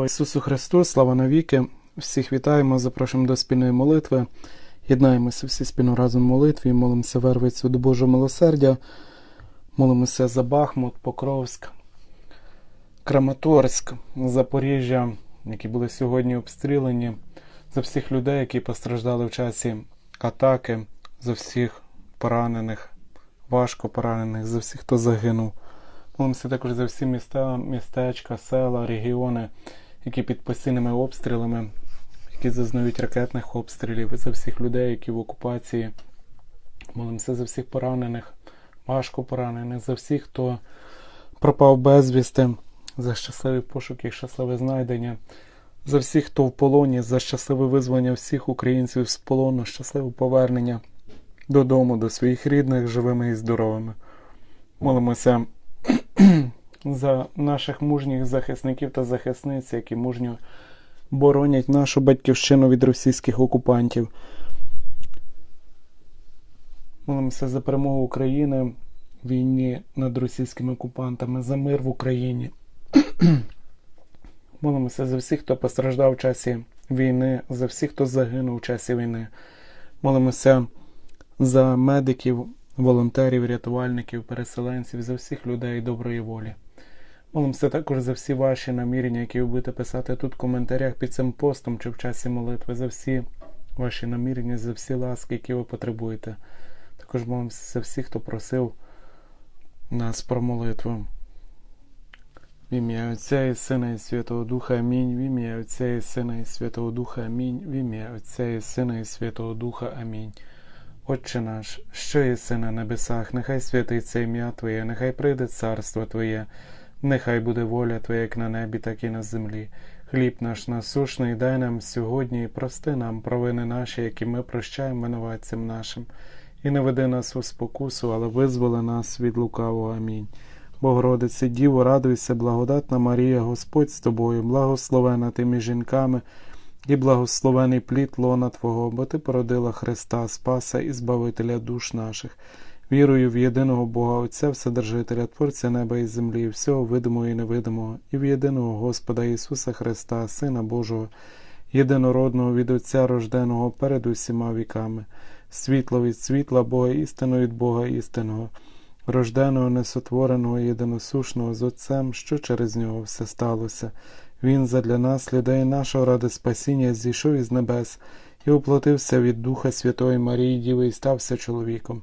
Слава Ісусу Христу, слава навіки. Всіх вітаємо, запрошуємо до спільної молитви. Єднаємося всі спільно разом в молитві, молимося вервицю до Божого милосердя, молимося за Бахмут, Покровськ, Краматорськ, Запоріжжя, які були сьогодні обстріляні, за всіх людей, які постраждали в часі атаки, за всіх поранених, важко поранених, за всіх, хто загинув. Молимося також за всі міста, містечка, села, регіони, які під постійними обстрілами, які зазнають ракетних обстрілів, за всіх людей, які в окупації. Молимося за всіх поранених, важко поранених, за всіх, хто пропав безвісти, за щасливі пошуки, щасливе знайдення, за всіх, хто в полоні, за щасливе визволення всіх українців з полону, щасливе повернення додому, до своїх рідних, живими і здоровими. Молимося за наших мужніх захисників та захисниць, які мужньо боронять нашу батьківщину від російських окупантів. Молимося за перемогу України в війні над російськими окупантами, за мир в Україні. Молимося за всіх, хто постраждав в часі війни, за всіх, хто загинув в часі війни. Молимося за медиків, волонтерів, рятувальників, переселенців, за всіх людей доброї волі. Молимося також за всі ваші намірення, які ви будете писати тут в коментарях під цим постом чи в часі молитви, за всі ваші намірення, за всі ласки, які ви потребуєте. Також молимося за всіх, хто просив нас про молитву. В ім'я Отця і Сина і Святого Духа Амінь. В ім'я Отця і Сина і Святого Духа Амінь. В ім'я Отця і Сина і Святого Духа Амінь. Отче наш, що єси на небесах, нехай святиться ім'я Твоє, нехай прийде царство Твоє, нехай буде воля Твоя, як на небі, так і на землі. Хліб наш насушний дай нам сьогодні і прости нам провини наші, які ми прощаємо винуватцям нашим. І не веди нас у спокусу, але визволи нас від лукавого. Амінь. Богородице, Діво, радуйся, благодатна Марія, Господь з тобою, благословена ти між жінками, і благословений плід лона Твого, бо Ти породила Христа, Спаса і Збавителя душ наших. Вірую в єдиного Бога Отця, Вседержителя, Творця неба і землі, всього видимого і невидимого, і в єдиного Господа Ісуса Христа, Сина Божого, єдинородного від Отця рожденого перед усіма віками, світло від світла Бога, істину від Бога істинного, рожденого, несотвореного, єдиносушного з Отцем, що через нього все сталося. Він задля нас, людей нашого ради спасіння, зійшов із небес і оплатився від Духа Святої Марії Діви і стався чоловіком,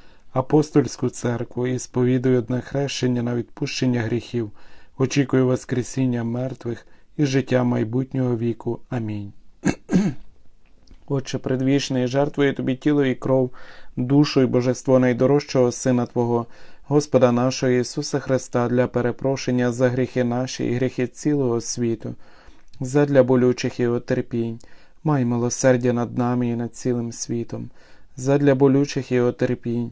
апостольську церкву і сповідує одне хрещення на відпущення гріхів, очікую Воскресіння мертвих і життя майбутнього віку. Амінь. Отче предвічний, жертвує тобі тіло і кров, душу і божество найдорожчого Сина Твого, Господа нашого Ісуса Христа, для перепрошення за гріхи наші і гріхи цілого світу задля болючих його терпінь, май милосердя над нами і над цілим світом, задля болючих його терпінь,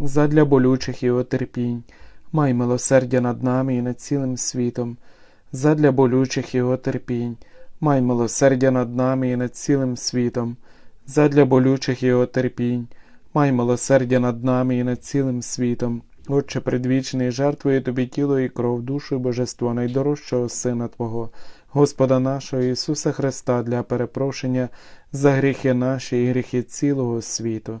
задля болючих його терпінь, май милосердя над нами і над цілим світом, задля болючих його терпінь, май милосердя над нами і над цілим світом, задля болючих його терпінь, май милосердя над нами і над цілим світом. Отче предвічний, жертвує тобі тіло і кров, душу і божество найдорожчого Сина Твого, Господа нашого Ісуса Христа, для перепрошення за гріхи наші і гріхи цілого світу,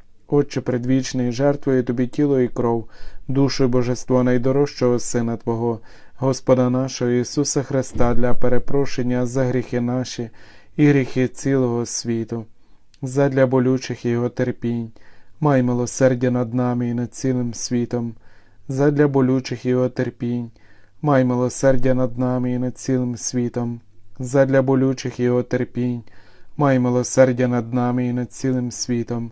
Отче предвічний, жертвує тобі тіло і кров, душу і божество найдорожчого Сина Твого, Господа нашого Ісуса Христа, для перепрошення за гріхи наші і гріхи цілого світу, задля болючих Його терпінь, май милосердя над нами і над цілим світом, задля болючих Його терпінь, май милосердя над нами і над цілим світом, задля болючих Його терпінь, май милосердя над нами і над цілим світом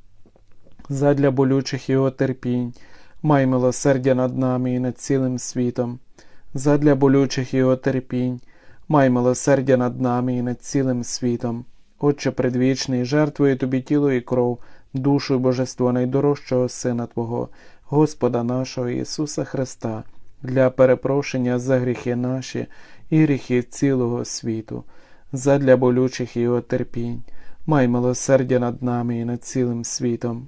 задля болючих його терпінь, май милосердя над нами і над цілим світом, задля болючих його терпінь, май милосердя над нами і над цілим світом. Отче предвічний, жертвує тобі тіло і кров, душу і божество найдорожчого Сина Твого, Господа нашого Ісуса Христа, для перепрошення за гріхи наші і гріхи цілого світу, задля болючих його терпінь, май милосердя над нами і над цілим світом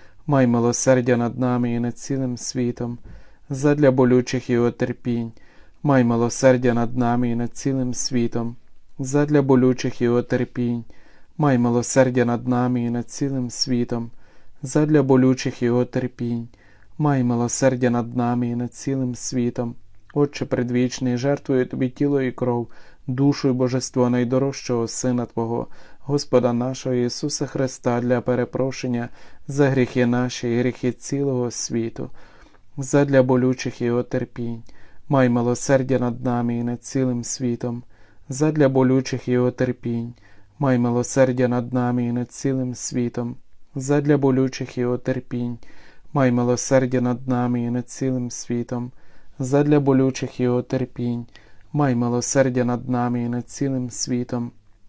май милосердя над нами і над цілим світом, задля болючих його терпінь, май милосердя над нами і над цілим світом, задля болючих його терпінь, май милосердя над нами і над цілим світом, задля болючих його терпінь, май милосердя над нами і над цілим світом. Отче предвічний, жертвує тобі тіло і кров, душу і божество найдорожчого Сина Твого, Господа нашого Ісуса Христа для перепрошення за гріхи наші і гріхи цілого світу, задля болючих Його терпінь, май милосердя над нами і над цілим світом, задля болючих Його терпінь, май милосердя над нами і над цілим світом, задля болючих Його терпінь, май милосердя над нами і над цілим світом, задля болючих Його терпінь, май милосердя над нами і над цілим світом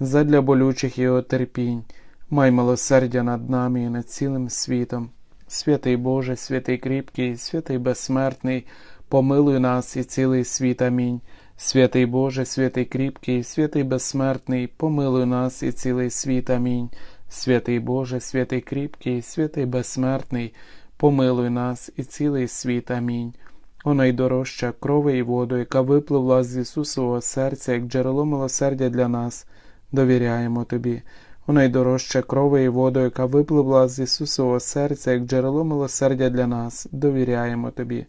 задля болючих його терпінь, май милосердя над нами і над цілим світом. Святий Боже, святий кріпкий, святий безсмертний, помилуй нас і цілий світ. Амінь. Святий Боже, святий кріпкий, святий безсмертний, помилуй нас і цілий світ. Амінь. Святий Боже, святий кріпкий, святий безсмертний, помилуй нас і цілий світ. Амінь. О найдорожча крови і воду, яка випливла з Ісусового серця, як джерело милосердя для нас довіряємо Тобі, у найдорожче крови і воду, яка випливла з Ісусового серця, як джерело милосердя для нас, довіряємо Тобі,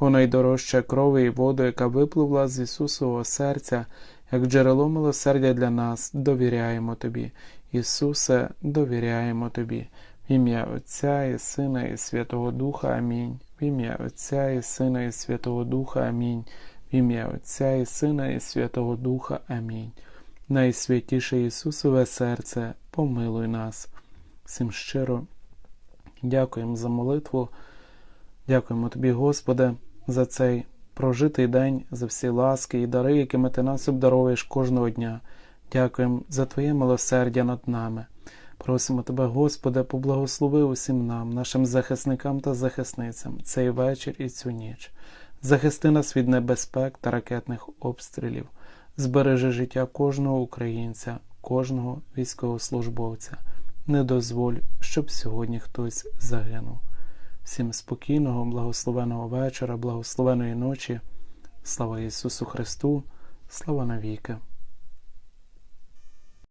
у найдорожче крови і воду, яка випливла з Ісусового серця, як джерело милосердя для нас, довіряємо Тобі. Ісусе, довіряємо Тобі. В ім'я Отця і Сина і Святого Духа. Амінь. В ім'я Отця і Сина і Святого Духа. Амінь. В ім'я Отця і Сина і Святого Духа. Амінь. Найсвятіше Ісусове серце, помилуй нас. Всім щиро дякуємо за молитву. Дякуємо Тобі, Господи, за цей прожитий день, за всі ласки і дари, якими Ти нас обдаровуєш кожного дня. Дякуємо за Твоє милосердя над нами. Просимо Тебе, Господи, поблагослови усім нам, нашим захисникам та захисницям, цей вечір і цю ніч. Захисти нас від небезпек та ракетних обстрілів, збережи життя кожного українця, кожного військовослужбовця. Не дозволь, щоб сьогодні хтось загинув. Всім спокійного, благословеного вечора, благословеної ночі. Слава Ісусу Христу, слава навіки!